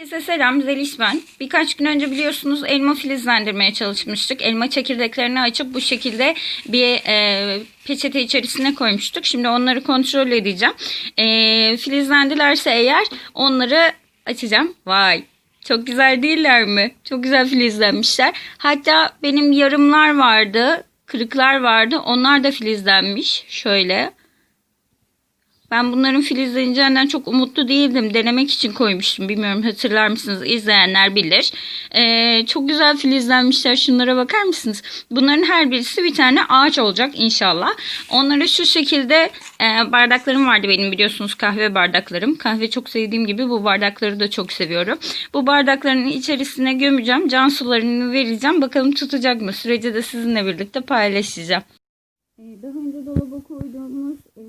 Herkese selam Zeliş ben. Birkaç gün önce biliyorsunuz elma filizlendirmeye çalışmıştık. Elma çekirdeklerini açıp bu şekilde bir e, peçete içerisine koymuştuk. Şimdi onları kontrol edeceğim. E, filizlendilerse eğer onları açacağım. Vay çok güzel değiller mi? Çok güzel filizlenmişler. Hatta benim yarımlar vardı, kırıklar vardı. Onlar da filizlenmiş. Şöyle. Ben bunların filizleneceğinden çok umutlu değildim. Denemek için koymuştum. Bilmiyorum hatırlar mısınız? İzleyenler bilir. Ee, çok güzel filizlenmişler. Şunlara bakar mısınız? Bunların her birisi bir tane ağaç olacak inşallah. Onları şu şekilde e, bardaklarım vardı benim biliyorsunuz kahve bardaklarım. Kahve çok sevdiğim gibi bu bardakları da çok seviyorum. Bu bardakların içerisine gömeceğim. Can sularını vereceğim. Bakalım tutacak mı? Süreci de sizinle birlikte paylaşacağım. Ee, Daha önce dolaba koyduğumuz e,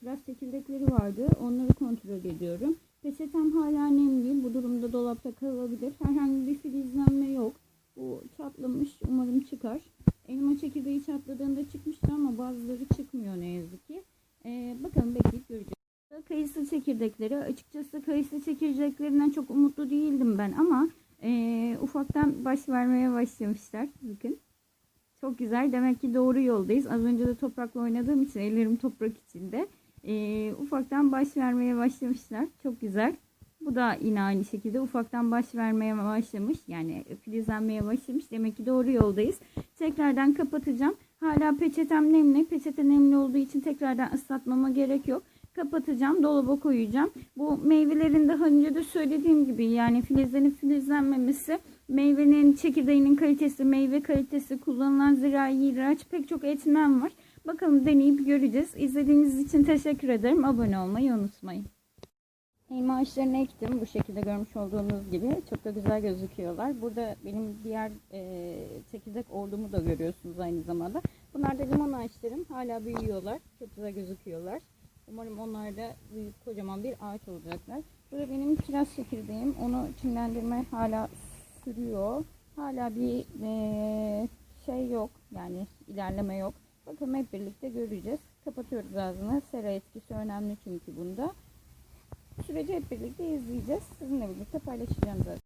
kiraz çekirdekleri vardı. Onları kontrol ediyorum. Peçetem hala nemli. Bu durumda dolapta kalabilir. Herhangi bir filizlenme yok. Bu çatlamış. Umarım çıkar. Elma çekirdeği çatladığında çıkmıştı ama bazıları çıkmıyor ne yazık ki. Ee, bakalım bekleyip göreceğiz. Kayısı çekirdekleri. Açıkçası kayısı çekirdeklerinden çok umutlu değildim ben ama e, ufaktan baş vermeye başlamışlar. Bakın. Çok güzel. Demek ki doğru yoldayız. Az önce de toprakla oynadığım için ellerim toprak içinde. Ee, ufaktan baş vermeye başlamışlar. Çok güzel. Bu da yine aynı şekilde ufaktan baş vermeye başlamış. Yani filizlenmeye başlamış. Demek ki doğru yoldayız. Tekrardan kapatacağım. Hala peçetem nemli. Peçete nemli olduğu için tekrardan ıslatmama gerek yok. Kapatacağım. Dolaba koyacağım. Bu meyvelerin daha önce de söylediğim gibi yani filizlenip filizlenmemesi meyvenin çekirdeğinin kalitesi, meyve kalitesi, kullanılan zirai ilaç pek çok etmen var. Bakalım deneyip göreceğiz. İzlediğiniz için teşekkür ederim. Abone olmayı unutmayın. Elma ağaçlarını ektim. Bu şekilde görmüş olduğunuz gibi. Çok da güzel gözüküyorlar. Burada benim diğer e, çekirdek ordumu da görüyorsunuz aynı zamanda. Bunlar da limon ağaçlarım. Hala büyüyorlar. Çok güzel gözüküyorlar. Umarım onlar da büyük kocaman bir ağaç olacaklar. Burada benim kiraz çekirdeğim. Onu çimlendirme hala sürüyor. Hala bir e, şey yok. Yani ilerleme yok. Bakalım hep birlikte göreceğiz. Kapatıyoruz ağzını. Sera etkisi önemli çünkü bunda. Süreci hep birlikte izleyeceğiz. Sizinle birlikte paylaşacağım zaten.